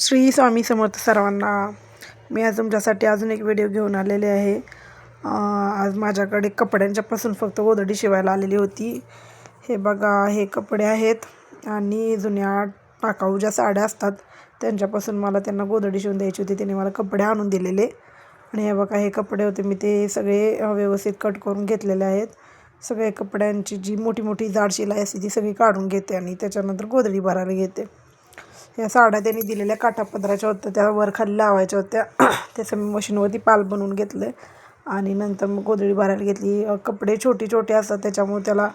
श्री स्वामी समर्थ सर्वांना मी आज तुमच्यासाठी अजून एक व्हिडिओ घेऊन आलेले आहे. आज माझ्याकडे कपड्यांच्यापासून फक्त गोधडी शिवायला आलेली होती. हे बघा हे कपडे आहेत आणि जुन्या टाकाऊ ज्या साड्या असतात त्यांच्यापासून मला त्यांना गोधडी शिवून द्यायची होती. त्याने मला कपडे आणून दिलेले. आणि हे बघा हे कपडे होते. मी ते सगळे व्यवस्थित कट करून घेतलेले आहेत. सगळे कपड्यांची जी मोठी मोठी जाड शिलाई असते ती सगळी काढून घेते आणि त्याच्यानंतर गोधडी भरायला घेते. या साड्या त्यांनी दिलेल्या काठापदराच्या होत्या त्या वर खाली लावायच्या होत्या. त्याचं मी मशीनवरती पाल बनवून घेतलं. आणि नंतर मग गोधडी भरायला घेतली. कपडे छोटे छोटे असतात त्याच्यामुळे त्याला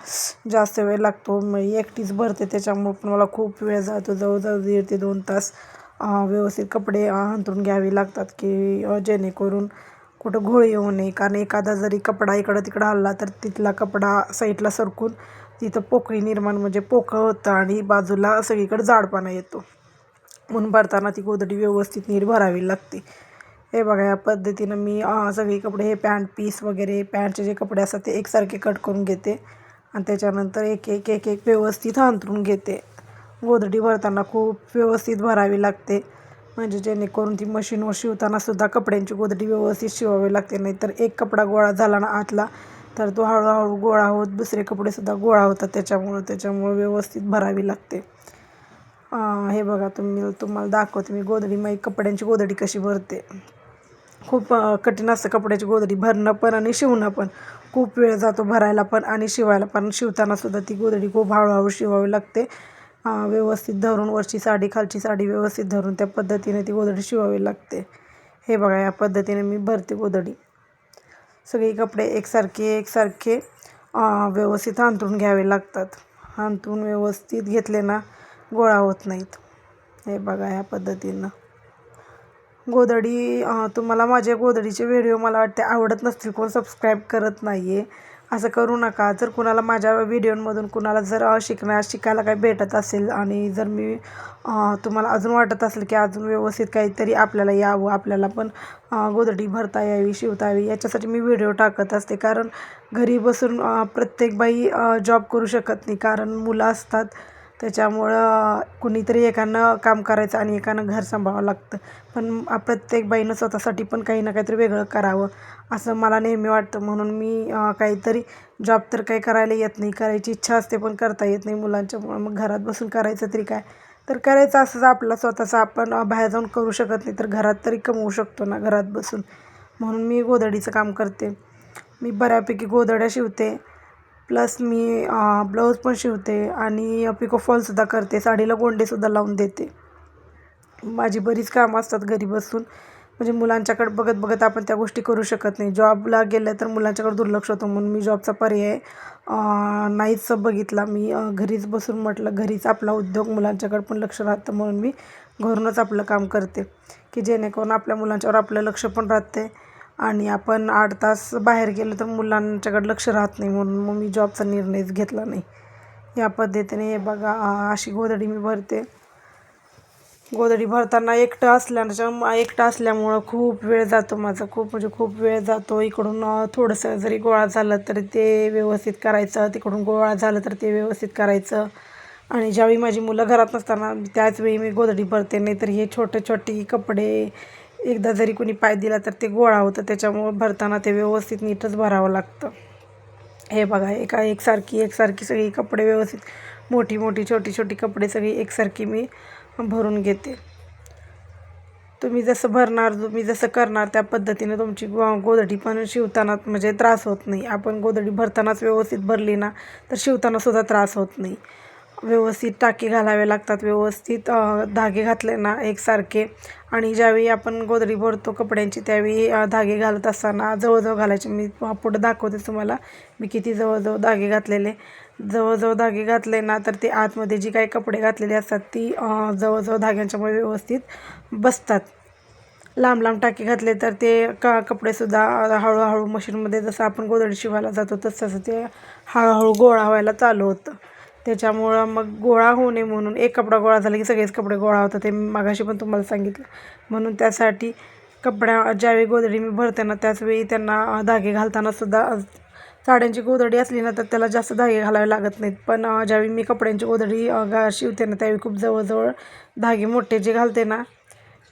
जास्त वेळ लागतो. मग एकटीच भरते त्याच्यामुळे पण मला खूप वेळ जातो. जवळजवळ दीड ते दोन तास व्यवस्थित कपडे अंतरून घ्यावे लागतात की जेणेकरून कुठं घोळ येऊ नये. कारण एखादा जरी कपडा इकडं तिकडं हल्ला तर तिथला कपडा साईडला सरकून तिथं पोकळी निर्माण म्हणजे पोकळ होतं आणि बाजूला सगळीकडे जाडपणा येतो. म्हणून भरताना ती गोधडी व्यवस्थित नीट भरावी लागते. हे बघा या पद्धतीनं मी सगळे कपडे हे पॅन्ट पीस वगैरे पॅन्टचे जे कपडे असतात ते एकसारखे कट करून घेते. आणि त्याच्यानंतर एक एक एक एक व्यवस्थित अंतरून घेते. गोधडी भरताना खूप व्यवस्थित भरावी लागते. म्हणजे जेणेकरून ती मशीनवर शिवताना सुद्धा कपड्यांची गोधडी व्यवस्थित शिवावी लागते. नाहीतर एक कपडा गोळा झाला ना आतला तर तो हळूहळू गोळा होत दुसरे कपडेसुद्धा गोळा होतात. त्याच्यामुळं त्याच्यामुळं व्यवस्थित भरावी लागते. हे बघा तुम्ही तुम्हाला दाखवते मी गोधडी. मग कपड्यांची गोधडी कशी भरते. खूप कठीण असतं कपड्याची गोधडी. भरणं पण आणि शिवणं पण. खूप वेळ जातो भरायला पण आणि शिवायला पण. शिवताना सुद्धा ती गोधडी खूप हळूहळू शिवावी लागते. व्यवस्थित धरून वरची साडी खालची साडी व्यवस्थित धरून त्या पद्धतीने ती गोधडी शिवावी लागते. हे बघा या पद्धतीने मी भरते गोधडी. सगळे कपडे एकसारखे एकसारखे व्यवस्थित अंतरून घ्यावे लागतात. अंतरून व्यवस्थित घेतले ना गोळा होत नाहीत. हे बघा ह्या पद्धतीनं. गोधडी तुम्हाला माझ्या गोधडीचे व्हिडिओ मला वाटते आवडत नसतील कोण सबस्क्राईब करत नाही आहे असं करू नका. जर कुणाला माझ्या व्हिडिओमधून कुणाला जर शिकण्या शिकायला काही भेटत असेल आणि जर मी तुम्हाला अजून वाटत असेल की अजून व्यवस्थित काहीतरी आपल्याला यावं आपल्याला पण गोधडी भरता यावी शिवता यावी याच्यासाठी मी व्हिडिओ टाकत असते. कारण घरी बसून प्रत्येक बाई जॉब करू शकत नाही. कारण मुलं असतात त्याच्यामुळं कुणीतरी एकानं काम करायचं आणि एकानं घर सांभाळावं लागतं. पण प्रत्येक बाईनं स्वतःसाठी पण काही ना काहीतरी वेगळं करावं असं मला नेहमी वाटतं. म्हणून मी काहीतरी जॉब तर काही करायला येत नाही. करायची इच्छा असते पण करता येत नाही मुलांच्यामुळं. मग घरात बसून करायचं तरी काय? तर करायचं असंच आपला स्वतःचं. आपण बाहेर जाऊन करू शकत नाही तर घरात तरी कमवू शकतो ना घरात बसून. म्हणून मी गोधडीचं काम करते. मी बऱ्यापैकी गोधड्या शिवते. प्लस मी ब्लाऊज पण शिवते आणि पिको फॉलसुद्धा करते. साडीला गोंडेसुद्धा लावून देते. माझी बरीच कामं असतात घरी बसून. म्हणजे मुलांच्याकडे बघत बघत आपण त्या गोष्टी करू शकत नाही. जॉबला गेलं तर मुलांच्याकडे दुर्लक्ष होतं म्हणून मी जॉबचा पर्याय नाहीच बघितला. मी घरीच बसून म्हटलं घरीच आपला उद्योग मुलांच्याकडे पण लक्ष राहतं म्हणून मी घरूनच आपलं काम करते. की जेणेकरून आपल्या मुलांच्यावर आपलं लक्ष पण राहते आणि आपण आठ तास बाहेर गेलो तर मुलांच्याकडे लक्ष राहत नाही म्हणून मग मी जॉबचा निर्णयच घेतला नाही. या पद्धतीने हे बघा अशी गोधडी मी भरते. गोधडी भरताना एकटं असल्याच्या एकटं असल्यामुळं खूप वेळ जातो माझा. खूप म्हणजे खूप वेळ जातो. इकडून थोडंसं जरी गोळा झालं तर ते व्यवस्थित करायचं. तिकडून गोळा झालं तर ते व्यवस्थित करायचं. आणि ज्यावेळी माझी मुलं घरात नसताना त्याचवेळी मी गोधडी भरते. नाहीतर हे छोटे छोटे कपडे एकदा जरी कोणी पाय दिला तर ते गोळा होतं. त्याच्यामुळं भरताना ते व्यवस्थित नीटच भरावं लागतं. हे बघा एका एकसारखी एकसारखी सगळी कपडे व्यवस्थित मोठी मोठी छोटी छोटी कपडे सगळी एकसारखी मी भरून घेते. तुम्ही जसं भरणार तुम्ही जसं करणार त्या पद्धतीने तुमची गो गोधडी पण शिवताना म्हणजे त्रास होत नाही. आपण गोधडी भरतानाच व्यवस्थित भरली ना तर शिवतानासुद्धा त्रास होत नाही. व्यवस्थित टाके घालावे लागतात. व्यवस्थित धागे घातले ना एकसारखे. आणि ज्यावेळी आपण गोधडी भरतो कपड्यांची त्यावेळी धागे घालत असताना जवळजवळ घालायचे. मी पुढं दाखवते तुम्हाला. मी किती जवळजवळ धागे घातलेले. जवळजवळ धागे घातले ना तर ते आतमध्ये जी काही कपडे घातलेले असतात ती जवळजवळ धाग्यांच्यामुळे व्यवस्थित बसतात. लांब लांब टाके घातले तर ते क कपडेसुद्धा हळूहळू मशीनमध्ये जसं आपण गोधडी शिवायला जातो तसं तसं ते हळूहळू गोळा व्हायला चालू होतं. त्याच्यामुळं मग गोळा होऊ नये म्हणून. एक कपडा गोळा झाला की सगळेच कपडे गोळा होतात. ते मागाशी पण तुम्हाला सांगितलं. म्हणून त्यासाठी कपड्या ज्यावेळी गोधडी मी भरते ना त्याचवेळी त्यांना धागे घालताना सुद्धा साड्यांची गोधडी असली ना तर त्याला जास्त धागे घालावे लागत नाहीत. पण ज्यावेळी मी कपड्यांची गोधडी घा शिवते ना त्यावेळी खूप जवळजवळ धागे मोठे जे घालते ना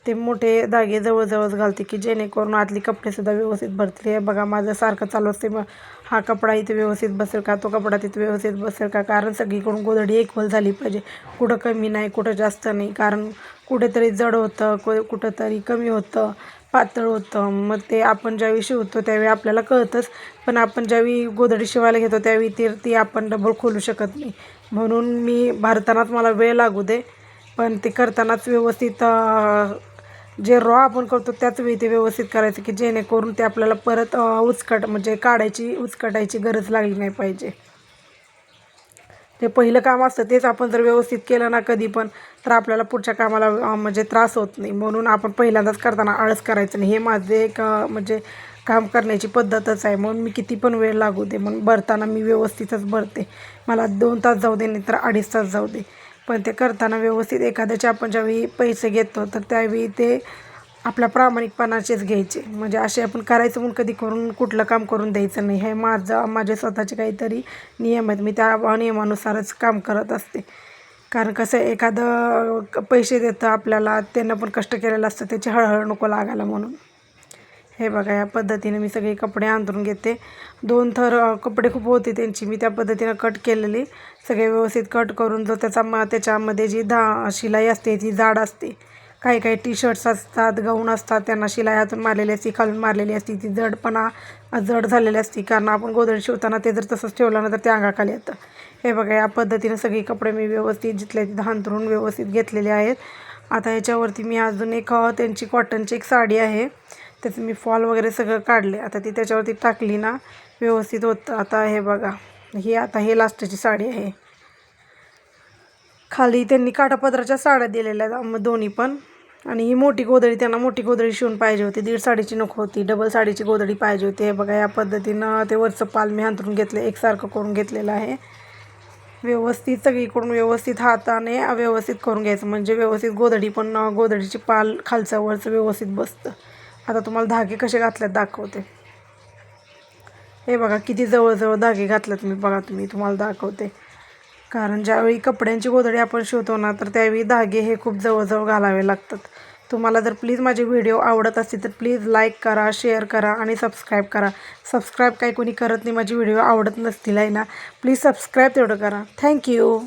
ते मोठे धागे जवळजवळच घालते की जेणेकरून आतली कपडेसुद्धा व्यवस्थित भरतील. हे बघा माझं सारखं चालू असते. मग हा कपडा इथे व्यवस्थित बसेल का? तो कपडा तिथे व्यवस्थित बसेल का? कारण सगळीकडून गोधडी एकवल झाली पाहिजे. कुठं कमी नाही कुठं जास्त नाही. कारण कुठेतरी जड होतं कु कुठंतरी कमी होतं पातळ होतं. मग ते आपण ज्यावेळी शिवतो त्यावेळी आपल्याला कळतंच. पण आपण ज्यावेळी गोधडी शिवायला घेतो त्यावेळी ती ती आपण डबल खोलू शकत नाही. म्हणून मी भारतानाच मला वेळ लागू दे. पण ते करतानाच व्यवस्थित जे रॉ आपण करतो त्याच वेळी ते व्यवस्थित करायचं की जेणेकरून ते आपल्याला परत उचकट म्हणजे काढायची उचकटायची गरज लागली नाही पाहिजे. ते पहिलं काम असतं तेच आपण जर व्यवस्थित केलं ना कधी पण तर आपल्याला पुढच्या कामाला म्हणजे त्रास होत नाही. म्हणून आपण पहिल्यांदाच करताना आळस करायचं नाही. हे माझे एक म्हणजे काम करण्याची पद्धतच आहे. म्हणून मी किती पण वेळ लागू दे. म्हणून भरताना मी व्यवस्थितच भरते. मला दोन तास जाऊ दे नाही तर अडीच तास जाऊ दे. पण ते करताना व्यवस्थित एखाद्याच्या आपण ज्यावेळी पैसे घेतो तर त्यावेळी ते आपल्या प्रामाणिकपणाचेच घ्यायचे. म्हणजे असे आपण करायचं म्हणून कधी करून कुठलं काम करून द्यायचं नाही. हे माझं माझे स्वतःचे काहीतरी नियम आहेत. मी त्या नियमानुसारच काम करत असते. कारण कसं आहे, एखादं पैसे देतं आपल्याला त्यांना पण कष्ट केलेलं असतं त्याची हळहळ नको लागायला म्हणून. हे बघा या पद्धतीने मी सगळे कपडे अंतरून घेते. दोन थर कपडे खूप होते त्यांची. मी त्या पद्धतीनं कट केलेली. सगळे व्यवस्थित कट करून जो त्याचा म त्याच्यामध्ये जी धा शिलाई असते ती जाड असते. काही काही टी शर्ट्स असतात गाऊन असतात त्यांना शिलाई हातून मारलेली असती खालून मारलेली असती. ती जडपणा जड झालेली असती. कारण आपण गोदड शिवताना ते जर तसंच ठेवलं ना तर ते अंगाखाली येतं. हे बघा या पद्धतीनं सगळे कपडे मी व्यवस्थित जिथल्या तिथं हांतरून व्यवस्थित घेतलेले आहेत. आता याच्यावरती मी अजून एक त्यांची कॉटनची एक साडी आहे. त्याचं मी फॉल वगैरे सगळं काढले. आता ती त्याच्यावरती टाकली ना व्यवस्थित होतं. आता हे बघा ही आता हे लास्टची साडी आहे. खाली त्यांनी काठापदराच्या साड्या दिलेल्या आहेत दोन्ही पण. आणि ही मोठी गोधडी त्यांना मोठी गोधडी शिवून पाहिजे होती. दीड साडीची नको होती डबल साडीची गोधडी पाहिजे होती. हे बघा या पद्धतीनं ते वरचं पाल मी अंतरून घेतलं एकसारखं करून घेतलेलं आहे. व्यवस्थित सगळीकडून व्यवस्थित हाताने व्यवस्थित करून घ्यायचं. म्हणजे व्यवस्थित गोधडी पण गोधडीची पाल खालचं वरचं व्यवस्थित बसतं. आता तुम्हाला धागे कसे घातल्यात दाखवते. हे बघा किती जवळजवळ धागे घातलेत मी बघा तुम्ही तुम्हाला दाखवते. कारण ज्यावेळी कपड्यांची गोधडी आपण शिवतो ना तर त्यावेळी धागे हे खूप जवळजवळ घालावे लागतात. तुम्हाला जर प्लीज माझे व्हिडिओ आवडत असतील तर प्लीज लाईक करा शेअर करा आणि सबस्क्राईब करा. सबस्क्राईब काही कोणी करत नाही माझे व्हिडिओ आवडत नसतील आहे ना? प्लीज सबस्क्राईब तेवढं करा. थँक्यू